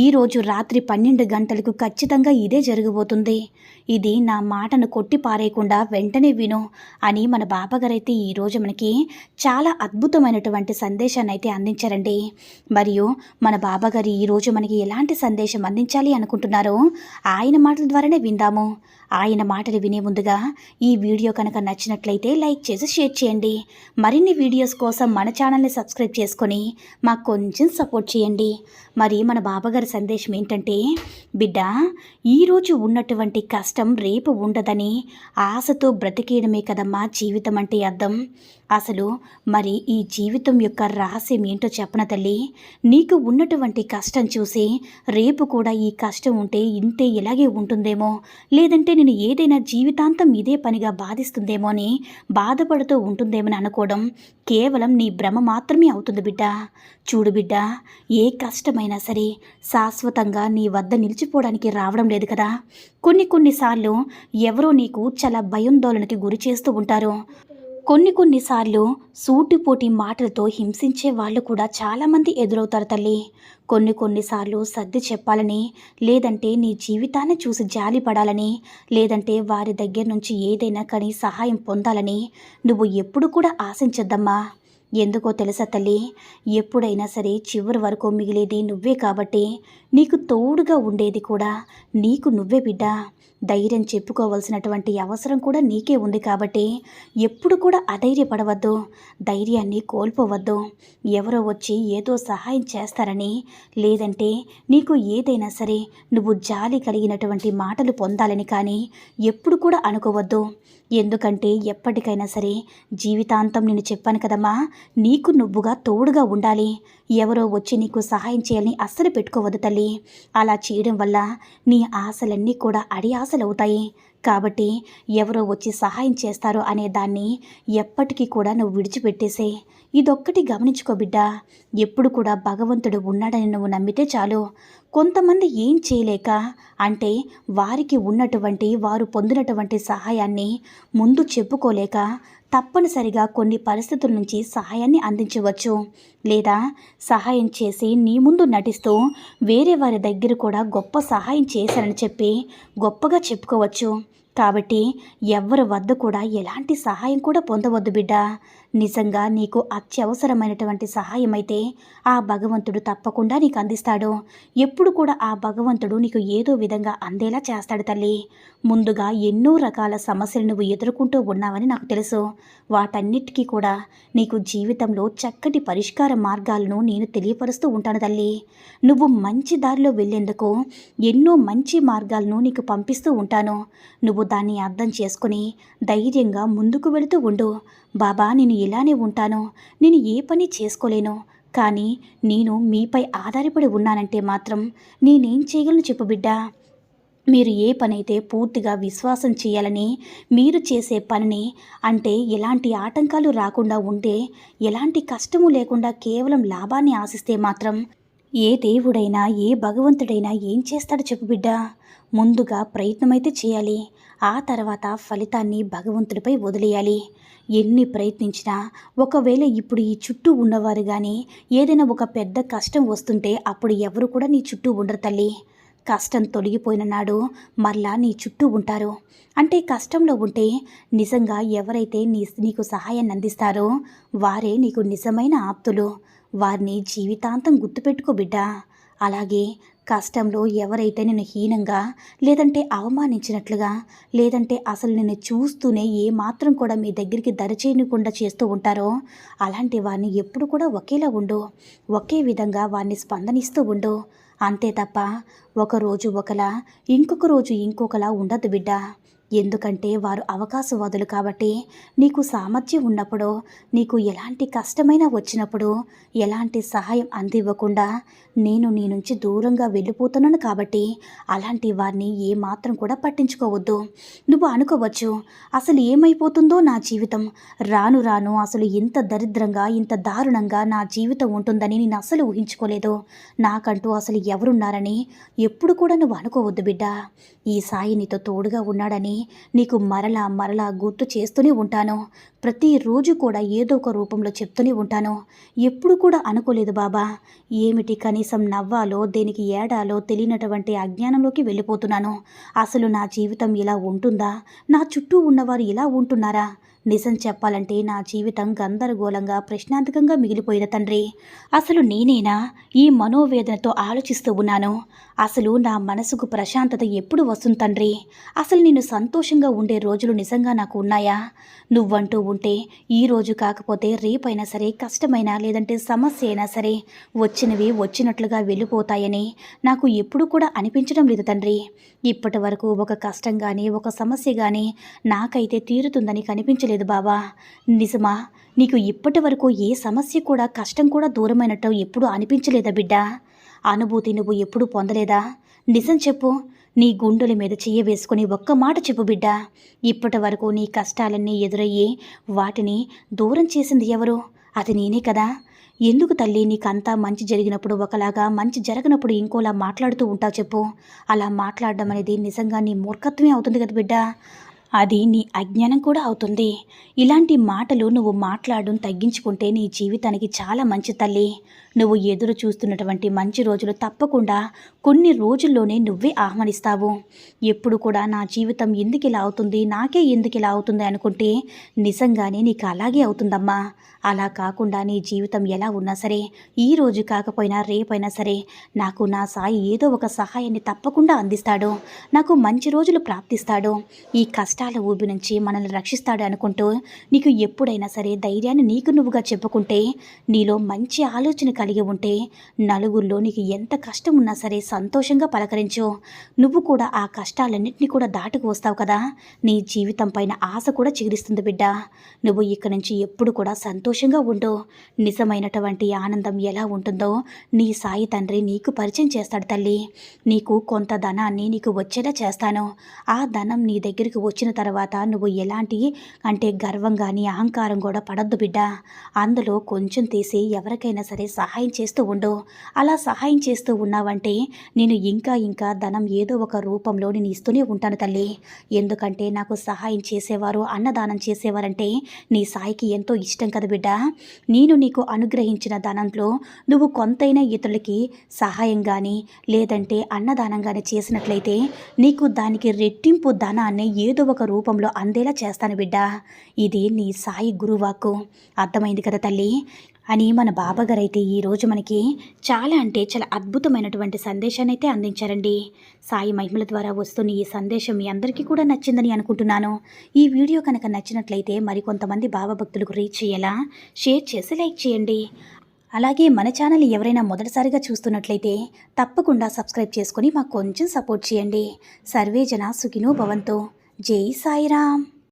ఈరోజు రాత్రి పన్నెండు గంటలకు ఖచ్చితంగా ఇదే జరగబోతుంది. ఇది నా మాటను కొట్టి పారేయకుండా వెంటనే విను అని మన బాబాగారైతే ఈరోజు మనకి చాలా అద్భుతమైనటువంటి సందేశాన్ని అయితే అందించారండి. మరియు మన బాబాగారు ఈరోజు మనకి ఎలాంటి సందేశం అందించాలి అనుకుంటున్నారో ఆయన మాటల ద్వారానే విందాము. ఆయన మాటలు వినే ముందుగా ఈ వీడియో కనుక నచ్చినట్లయితే లైక్ చేసి షేర్ చేయండి. మరిన్ని వీడియోస్ కోసం మన ఛానల్ని సబ్స్క్రైబ్ చేసుకొని మాకు కొంచెం సపోర్ట్ చేయండి. మరి మన బాబాగారు సందేశం ఏంటంటే బిడ్డ ఈరోజు ఉన్నటువంటి కష్టం రేపు ఉండదని ఆశతో బ్రతికేయడమే కదమ్మా జీవితం అంటే అర్థం. అసలు మరి ఈ జీవితం యొక్క రహస్యం ఏంటో చెప్పన తల్లి? నీకు ఉన్నటువంటి కష్టం చూసి రేపు కూడా ఈ కష్టం ఉంటే ఇంతే ఇలాగే ఉంటుందేమో? లేదంటే నేను ఏదైనా జీవితాంతం ఇదే పనిగా బాధిస్తుందేమో అని బాధపడుతూ ఉంటుందేమని అనుకోవడం కేవలం నీ భ్రమ మాత్రమే అవుతుంది బిడ్డ. చూడు బిడ్డ ఏ కష్టమైనా సరే శాశ్వతంగా నీ వద్ద నిలిచిపోవడానికి రావడం లేదు కదా. కొన్ని కొన్నిసార్లు ఎవరో నీకు చాలా భయోందోళనకి గురి చేస్తూ ఉంటారు. కొన్ని కొన్నిసార్లు సూటిపోటి మాటలతో హింసించే వాళ్ళు కూడా చాలామంది ఎదురవుతారు తల్లి. కొన్ని కొన్నిసార్లు సర్ది చెప్పాలని లేదంటే నీ జీవితాన్ని చూసి జాలి పడాలని లేదంటే వారి దగ్గర నుంచి ఏదైనా కానీ సహాయం పొందాలని నువ్వు ఎప్పుడు కూడా ఆశించద్దమ్మా. ఎందుకో తెలుసా తల్లి? ఎప్పుడైనా సరే చివరి వరకు మిగిలేది నువ్వే కాబట్టి నీకు తోడుగా ఉండేది కూడా నీకు నువ్వే బిడ్డ. ధైర్యం చెప్పుకోవాల్సినటువంటి అవసరం కూడా నీకే ఉంది కాబట్టి ఎప్పుడు కూడా అధైర్యపడవద్దు ధైర్యాన్ని కోల్పోవద్దు. ఎవరో వచ్చి ఏదో సహాయం చేస్తారని లేదంటే నీకు ఏదైనా సరే నువ్వు జాలి కలిగినటువంటి మాటలు పొందాలని కానీ ఎప్పుడు కూడా అనుకోవద్దు. ఎందుకంటే ఎప్పటికైనా సరే జీవితాంతం నేను చెప్పాను కదమ్మా నీకు నువ్వుగా తోడుగా ఉండాలి. ఎవరో వచ్చి నీకు సహాయం చేయాలని అస్సలు పెట్టుకోవద్దు తల్లి. అలా చేయడం వల్ల నీ ఆశలన్నీ కూడా అడి ఆశలు అవుతాయి కాబట్టి ఎవరో వచ్చి సహాయం చేస్తారో అనే దాన్ని ఎప్పటికీ కూడా నువ్వు విడిచిపెట్టేసే. ఇదొక్కటి గమనించుకో బిడ్డ. ఎప్పుడు కూడా భగవంతుడు ఉన్నాడని నువ్వు నమ్మితే చాలు. కొంతమంది ఏం చేయలేక అంటే వారికి ఉన్నటువంటి వారు పొందినటువంటి సహాయాన్ని ముందు చెప్పుకోలేక తప్పనిసరిగా కొన్ని పరిస్థితుల నుంచి సహాయాన్ని అందించవచ్చు. లేదా సహాయం చేసి నీ ముందు నటిస్తూ వేరే వారి దగ్గర కూడా గొప్ప సహాయం చేశారని చెప్పి గొప్పగా చెప్పుకోవచ్చు. కాబట్టి ఎవరి వద్ద కూడా ఎలాంటి సహాయం కూడా పొందవద్దు బిడ్డ. నిజంగా నీకు అత్యవసరమైనటువంటి సహాయం అయితే ఆ భగవంతుడు తప్పకుండా నీకు అందిస్తాడు. ఎప్పుడు కూడా ఆ భగవంతుడు నీకు ఏదో విధంగా అందేలా చేస్తాడు తల్లి. ముందుగా ఎన్నో రకాల సమస్యలు నువ్వు ఎదుర్కొంటూ ఉన్నావని నాకు తెలుసు. వాటన్నిటికీ కూడా నీకు జీవితంలో చక్కటి పరిష్కార మార్గాలను నేను తెలియపరుస్తూ ఉంటాను తల్లి. నువ్వు మంచి దారిలో వెళ్ళేందుకు ఎన్నో మంచి మార్గాలను నీకు పంపిస్తూ ఉంటాను. నువ్వు దాన్ని అర్థం చేసుకుని ధైర్యంగా ముందుకు వెళుతూ ఉండు. బాబా నేను ఇలానే ఉంటాను. నేను ఏ పని చేసుకోలేను. కానీ నేను మీపై ఆధారపడి ఉన్నానంటే మాత్రం నేనేం చేయగలను చెప్పు బిడ్డా. మీరు ఏ పనైతే పూర్తిగా విశ్వాసం చేయాలని మీరు చేసే పనిని అంటే ఎలాంటి ఆటంకాలు రాకుండా ఉంటే ఎలాంటి కష్టము లేకుండా కేవలం లాభాన్ని ఆశిస్తే మాత్రం ఏ దేవుడైనా ఏ భగవంతుడైనా ఏం చేస్తాడో చెప్పు బిడ్డ. ముందుగా ప్రయత్నమైతే చేయాలి. ఆ తర్వాత ఫలితాన్ని భగవంతుడిపై వదిలేయాలి. ఎన్ని ప్రయత్నించినా ఒకవేళ ఇప్పుడు ఈ చుట్టూ ఉన్నవారు కానీ ఏదైనా ఒక పెద్ద కష్టం వస్తుంటే అప్పుడు ఎవరు కూడా నీ చుట్టూ ఉండరు తల్లి. కష్టం తొలగిపోయిన నాడు మరలా నీ చుట్టూ ఉంటారు. అంటే కష్టంలో ఉంటే నిజంగా ఎవరైతే నీ నీకు సహాయాన్ని అందిస్తారో వారే నీకు నిజమైన ఆప్తులు. వారిని జీవితాంతం గుర్తుపెట్టుకో బిడ్డ. అలాగే కష్టంలో ఎవరైతే నిన్ను హీనంగా లేదంటే అవమానించినట్లుగా లేదంటే అసలు నిన్ను చూస్తూనే ఏ మాత్రం కూడా మీ దగ్గరికి దరిచేయకుండా చేస్తూ ఉంటారో అలాంటి వారిని ఎప్పుడు కూడా ఒకేలా ఉండు. ఒకే విధంగా వారిని స్పందనిస్తూ ఉండు. అంతే తప్ప ఒకరోజు ఒకలా ఇంకొక రోజు ఇంకొకలా ఉండదు బిడ్డ. ఎందుకంటే వారు అవకాశవాదులు కాబట్టి నీకు సామర్థ్యం ఉన్నప్పుడు నీకు ఎలాంటి కష్టమైనా వచ్చినప్పుడు ఎలాంటి సహాయం అందివ్వకుండా నేను నీ నుంచి దూరంగా వెళ్ళిపోతున్నాను కాబట్టి అలాంటి వారిని ఏమాత్రం కూడా పట్టించుకోవద్దు. నువ్వు అనుకోవచ్చు అసలు ఏమైపోతుందో నా జీవితం. రాను రాను అసలు ఇంత దరిద్రంగా ఇంత దారుణంగా నా జీవితం ఉంటుందని నేను అసలు ఊహించుకోలేదు. నాకంటూ అసలు ఎవరున్నారని ఎప్పుడు కూడా నువ్వు అనుకోవద్దు బిడ్డ. ఈ సాయి నీతో తోడుగా ఉన్నాడని నీకు మరలా మరలా గుర్తు చేస్తూనే ఉంటాను. ప్రతిరోజు కూడా ఏదో ఒక రూపంలో చెప్తూనే ఉంటాను. ఎప్పుడు కూడా అనుకోలేదు బాబా. ఏమిటి కనీసం నవ్వాలో దేనికి ఏడాలో తెలియనటువంటి అజ్ఞానంలోకి వెళ్ళిపోతున్నాను. అసలు నా జీవితం ఇలా ఉంటుందా? నా చుట్టూ ఉన్నవారు ఇలా ఉంటున్నారా? నిజం చెప్పాలంటే నా జీవితం గందరగోళంగా ప్రశ్నార్థకంగా మిగిలిపోయిన తండ్రి. అసలు నేనేనా? ఈ మనోవేదనతో ఆలోచిస్తూ ఉన్నాను. అసలు నా మనసుకు ప్రశాంతత ఎప్పుడు వస్తుంది తండ్రి? అసలు నేను సంతోషంగా ఉండే రోజులు నిజంగా నాకు ఉన్నాయా? నువ్వంటూ ఉంటే ఈ రోజు కాకపోతే రేపైనా సరే కష్టమైనా లేదంటే సమస్య అయినా సరే వచ్చినవి వచ్చినట్లుగా వెళ్ళిపోతాయని నాకు ఎప్పుడు కూడా అనిపించడం లేదు తండ్రి. ఇప్పటి వరకు ఒక కష్టం కానీ ఒక సమస్య కానీ నాకైతే తీరుతుందని కనిపించలేదు. బాబా నిజమా? నీకు ఇప్పటి వరకు ఏ సమస్య కూడా కష్టం కూడా దూరమైనట్టు ఎప్పుడు అనిపించలేదా బిడ్డ? అనుభూతి నువ్వు ఎప్పుడు పొందలేదా? నిజం చెప్పు. నీ గుండెల మీద చెయ్య వేసుకుని ఒక్క మాట చెప్పు బిడ్డ. ఇప్పటి వరకు నీ కష్టాలన్నీ ఎదురయ్యి వాటిని దూరం చేసింది ఎవరు? అది నేనే కదా. ఎందుకు తల్లి నీకంతా మంచి జరిగినప్పుడు ఒకలాగా మంచి జరగనప్పుడు ఇంకోలా మాట్లాడుతూ ఉంటావు చెప్పు. అలా మాట్లాడడం అనేది నిజంగా నీ మూర్ఖత్వమే అవుతుంది కదా బిడ్డ. అది నీ అజ్ఞానం కూడా అవుతుంది. ఇలాంటి మాటలు నువ్వు మాట్లాడడం తగ్గించుకుంటే నీ జీవితానికి చాలా మంచి తల్లి. నువ్వు ఎదురు చూస్తున్నటువంటి మంచి రోజులు తప్పకుండా కొన్ని రోజుల్లోనే నువ్వే ఆహ్వానిస్తావు. ఎప్పుడు కూడా నా జీవితం ఎందుకు ఇలా అవుతుంది నాకే ఎందుకు ఇలా అవుతుంది అనుకుంటే నిజంగానే నీకు అలాగే అవుతుందమ్మా. అలా కాకుండా నీ జీవితం ఎలా ఉన్నా సరే ఈ రోజు కాకపోయినా రేపైనా సరే నాకు నా సాయి ఏదో ఒక సహాయాన్ని తప్పకుండా అందిస్తాడు. నాకు మంచి రోజులు ప్రాప్తిస్తాడు. ఈ కష్ట కష్టాల ఊబి నుంచి మనల్ని రక్షిస్తాడు అనుకుంటూ నీకు ఎప్పుడైనా సరే ధైర్యాన్ని నీకు నువ్వుగా చెప్పుకుంటే నీలో మంచి ఆలోచన కలిగి ఉంటే నలుగురిలో నీకు ఎంత కష్టం ఉన్నా సరే సంతోషంగా పలకరించు. నువ్వు కూడా ఆ కష్టాలన్నింటినీ కూడా దాటుకు వస్తావు కదా. నీ జీవితం పైన ఆశ కూడా చిగురిస్తుంది బిడ్డ. నువ్వు ఇక్కడి నుంచి ఎప్పుడు కూడా సంతోషంగా ఉండు. నిజమైనటువంటి ఆనందం ఎలా ఉంటుందో నీ సాయి తండ్రి నీకు పరిచయం చేస్తాడు తల్లి. నీకు కొంత ధనాన్ని నీకు వచ్చేలా చేస్తాను. ఆ ధనం నీ దగ్గరికి వచ్చిన తర్వాత నువ్వు ఎలాంటి అంటే గర్వం కానీ అహంకారం కూడా పడద్దు బిడ్డ. అందులో కొంచెం తీసి ఎవరికైనా సరే సహాయం చేస్తూ ఉండు. అలా సహాయం చేస్తూ ఉన్నావంటే నేను ఇంకా ఇంకా ధనం ఏదో ఒక రూపంలో నేను ఇస్తూనే ఉంటాను తల్లి. ఎందుకంటే నాకు సహాయం చేసేవారు అన్నదానం చేసేవారంటే నీ సాయికి ఎంతో ఇష్టం కదా బిడ్డ. నేను నీకు అనుగ్రహించిన ధనంలో నువ్వు కొంతైనా ఇతరులకి సహాయం కానీ లేదంటే అన్నదానం కానీ చేసినట్లయితే నీకు దానికి రెట్టింపు ధనాన్ని ఏదో ఒక రూపంలో అందేలా చేస్తాను బిడ్డ. ఇది నీ సాయి గురువాక్కు. అర్థమైంది కదా తల్లి? అని మన బాబాగారైతే ఈరోజు మనకి చాలా అంటే చాలా అద్భుతమైనటువంటి సందేశాన్ని అయితే అందించారండి. సాయి మహిమల ద్వారా వస్తున్న ఈ సందేశం మీ అందరికీ కూడా నచ్చిందని అనుకుంటున్నాను. ఈ వీడియో కనుక నచ్చినట్లయితే మరికొంతమంది బాబా భక్తులకు రీచ్ చేయాలా షేర్ చేసి లైక్ చేయండి. అలాగే మన ఛానల్ ఎవరైనా మొదటిసారిగా చూస్తున్నట్లయితే తప్పకుండా సబ్స్క్రైబ్ చేసుకొని మాకు కొంచెం సపోర్ట్ చేయండి. సర్వేజన సుఖినో భవంతో. జై సాయిరామ్